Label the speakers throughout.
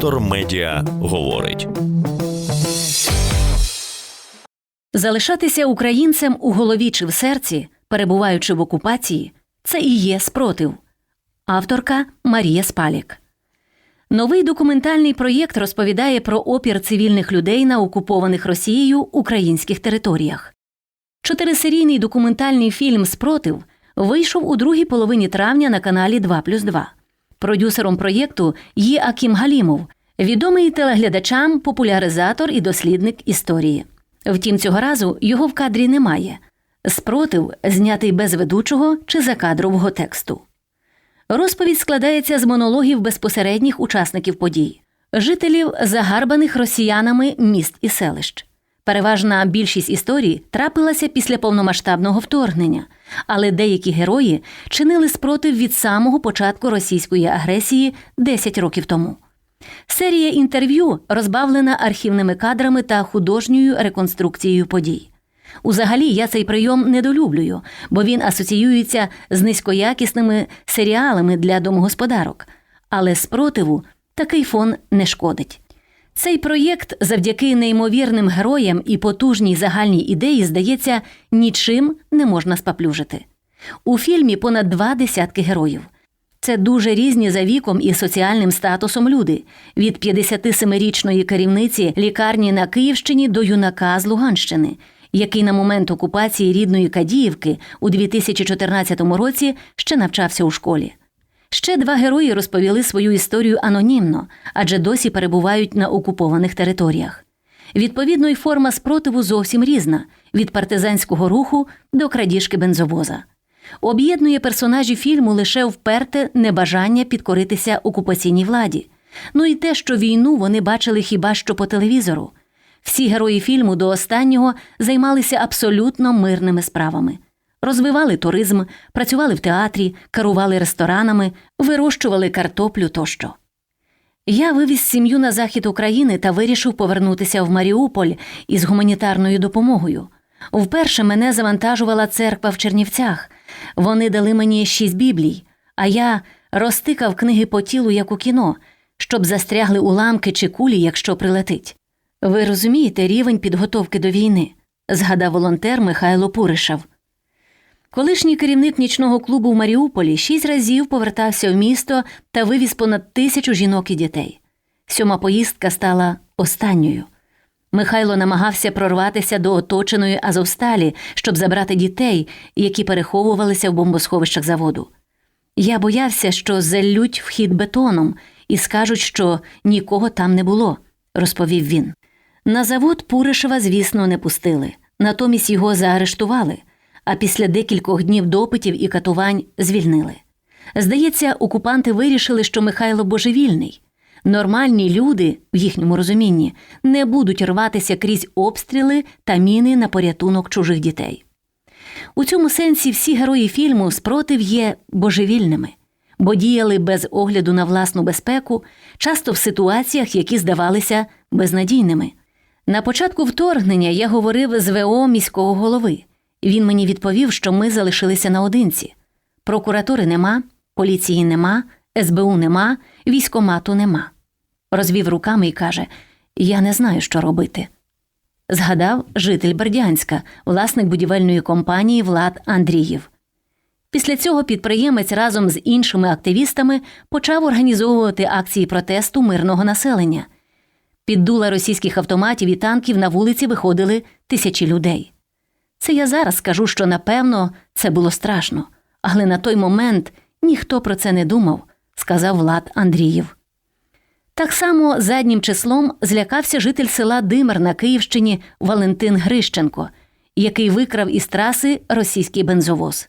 Speaker 1: Вектор Медіа говорить.
Speaker 2: Залишатися українцем у голові чи в серці, перебуваючи в окупації, це і є спротив. Авторка Марія Спалік. Новий документальний проєкт розповідає про опір цивільних людей на окупованих Росією українських територіях. Чотирисерійний документальний фільм Спротив вийшов у другій половині травня на каналі 2 плюс 2. Продюсером проєкту є Акім Галімов, відомий телеглядачам, популяризатор і дослідник історії. Втім, цього разу його в кадрі немає. Спротив знятий без ведучого чи закадрового тексту. Розповідь складається з монологів безпосередніх учасників подій, жителів загарбаних росіянами міст і селищ. Переважна більшість історій трапилася після повномасштабного вторгнення, але деякі герої чинили спротив від самого початку російської агресії 10 років тому. Серія інтерв'ю розбавлена архівними кадрами та художньою реконструкцією подій. Узагалі я цей прийом недолюблюю, бо він асоціюється з низькоякісними серіалами для домогосподарок, але спротиву такий фон не шкодить. Цей проєкт завдяки неймовірним героям і потужній загальній ідеї, здається, нічим не можна спаплюжити. У фільмі понад два десятки героїв. Це дуже різні за віком і соціальним статусом люди від 57-річної керівниці лікарні на Київщині до юнака з Луганщини, який на момент окупації рідної Кадіївки у 2014 році ще навчався у школі. Ще два герої розповіли свою історію анонімно, адже досі перебувають на окупованих територіях. Відповідно, й форма спротиву зовсім різна від партизанського руху до крадіжки бензовоза. Об'єднує персонажі фільму лише вперте небажання підкоритися окупаційній владі. Ну і те, що війну вони бачили хіба що по телевізору. Всі герої фільму до останнього займалися абсолютно мирними справами. Розвивали туризм, працювали в театрі, керували ресторанами, вирощували картоплю тощо. Я вивіз сім'ю на захід України та вирішив повернутися в Маріуполь із гуманітарною допомогою. Вперше мене завантажувала церква в Чернівцях. Вони дали мені шість біблій, а я розтикав книги по тілу, як у кіно, щоб застрягли уламки чи кулі, якщо прилетить. Ви розумієте рівень підготовки до війни, згадав волонтер Михайло Пуришев. Колишній керівник нічного клубу в Маріуполі шість разів повертався в місто та вивіз понад тисячу жінок і дітей. Сьома поїздка стала останньою. Михайло намагався прорватися до оточеної Азовсталі, щоб забрати дітей, які переховувалися в бомбосховищах заводу. Я боявся, що залють вхід бетоном і скажуть, що нікого там не було, розповів він. На завод Пуришева, звісно, не пустили, натомість його заарештували, а після декількох днів допитів і катувань звільнили. Здається, окупанти вирішили, що Михайло божевільний. Нормальні люди, в їхньому розумінні, не будуть рватися крізь обстріли та міни на порятунок чужих дітей. У цьому сенсі всі герої фільму спротив є божевільними, бо діяли без огляду на власну безпеку, часто в ситуаціях, які здавалися безнадійними. На початку вторгнення я говорив з ВО міського голови. Він мені відповів, що ми залишилися наодинці. Прокуратури нема, поліції нема, СБУ нема, військомату нема. Розвів руками і каже: Я не знаю, що робити. Згадав житель Бердянська, власник будівельної компанії Влад Андріїв. Після цього підприємець разом з іншими активістами почав організовувати акції протесту мирного населення. Під дула російських автоматів і танків на вулиці виходили тисячі людей. Це я зараз скажу, що напевно це було страшно, але на той момент ніхто про це не думав, сказав Влад Андріїв. Так само заднім числом злякався житель села Димер на Київщині Валентин Грищенко, який викрав із траси російський бензовоз.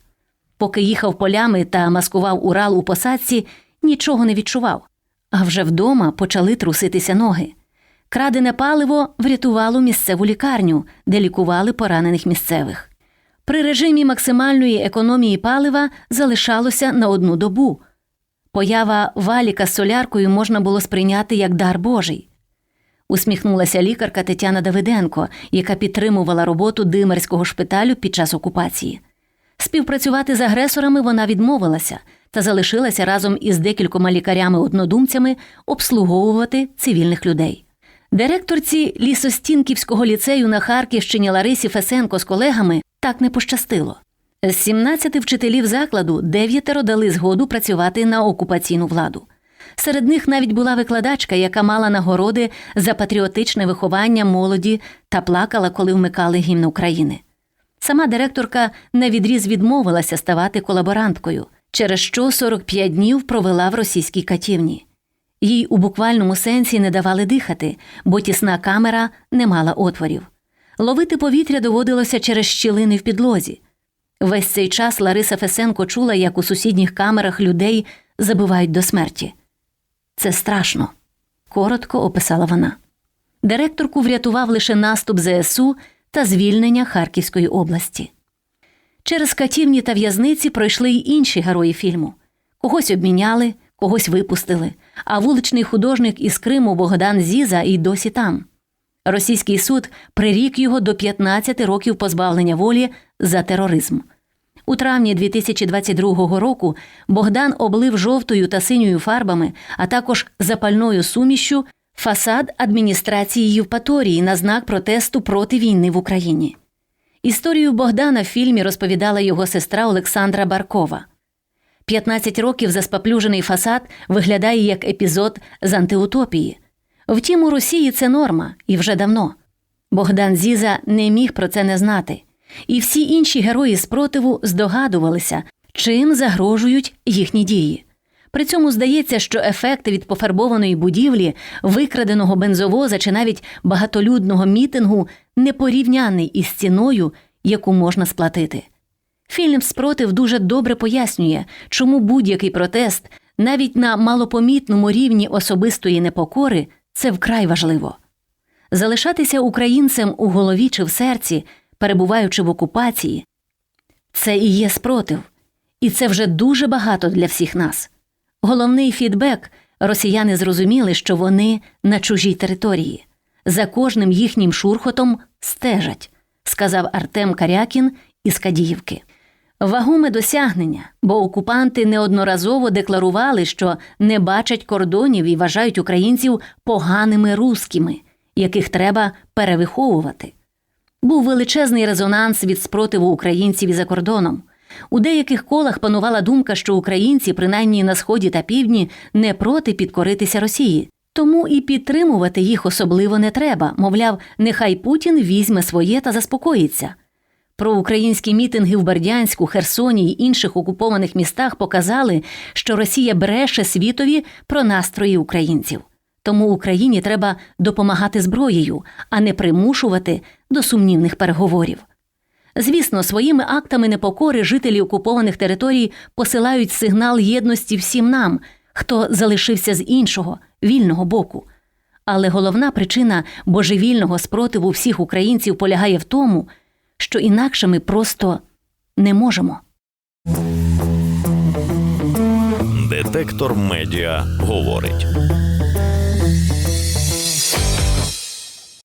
Speaker 2: Поки їхав полями та маскував Урал у посадці, нічого не відчував. А вже вдома почали труситися ноги. Крадене паливо врятувало місцеву лікарню, де лікували поранених місцевих. При режимі максимальної економії палива залишалося на одну добу. Поява валіка з соляркою можна було сприйняти як дар Божий. Усміхнулася лікарка Тетяна Давиденко, яка підтримувала роботу димерського шпиталю під час окупації. Співпрацювати з агресорами вона відмовилася, та залишилася разом із декількома лікарями-однодумцями обслуговувати цивільних людей. Директорці Лісостінківського ліцею на Харківщині Ларисі Фесенко з колегами так не пощастило. З 17 вчителів закладу дев'ятеро дали згоду працювати на окупаційну владу. Серед них навіть була викладачка, яка мала нагороди за патріотичне виховання молоді та плакала, коли вмикали гімн України. Сама директорка на відріз відмовилася ставати колаборанткою, через що 45 днів провела в російській катівні. Їй у буквальному сенсі не давали дихати, бо тісна камера не мала отворів. Ловити повітря доводилося через щілини в підлозі. Весь цей час Лариса Фесенко чула, як у сусідніх камерах людей забивають до смерті. Це страшно, коротко описала вона. Директорку врятував лише наступ ЗСУ та звільнення Харківської області. Через катівні та в'язниці пройшли й інші герої фільму. Когось обміняли, когось випустили, а вуличний художник із Криму Богдан Зіза і досі там. Російський суд прирік його до 15 років позбавлення волі за тероризм. У травні 2022 року Богдан облив жовтою та синьою фарбами, а також запальною сумішю фасад адміністрації Євпаторії на знак протесту проти війни в Україні. Історію Богдана в фільмі розповідала його сестра Олександра Баркова. 15 років заспаплюжений фасад виглядає як епізод з антиутопії. Втім, у Росії це норма і вже давно. Богдан Зіза не міг про це не знати, і всі інші герої спротиву здогадувалися, чим загрожують їхні дії. При цьому здається, що ефекти від пофарбованої будівлі, викраденого бензовоза чи навіть багатолюдного мітингу непорівняний із ціною, яку можна сплатити. Фільм Спротив дуже добре пояснює, чому будь-який протест, навіть на малопомітному рівні особистої непокори, це вкрай важливо. Залишатися українцем у голові чи в серці, перебуваючи в окупації, це і є спротив, і це вже дуже багато для всіх нас. Головний фідбек росіяни зрозуміли, що вони на чужій території, за кожним їхнім шурхотом стежать, сказав Артем Карякін із Кадіївки. Вагоме досягнення, бо окупанти неодноразово декларували, що не бачать кордонів і вважають українців поганими рускими, яких треба перевиховувати. Був величезний резонанс від спротиву українців і за кордоном. У деяких колах панувала думка, що українці, принаймні на сході та півдні, не проти підкоритися Росії. Тому і підтримувати їх особливо не треба. Мовляв, нехай Путін візьме своє та заспокоїться. Проукраїнські мітинги в Бердянську, Херсоні й інших окупованих містах показали, що Росія бреше світові про настрої українців. Тому Україні треба допомагати зброєю, а не примушувати до сумнівних переговорів. Звісно, своїми актами непокори жителі окупованих територій посилають сигнал єдності всім нам, хто залишився з іншого, вільного боку. Але головна причина божевільного спротиву всіх українців полягає в тому, що інакше ми просто не можемо.
Speaker 1: Детектор медіа говорить.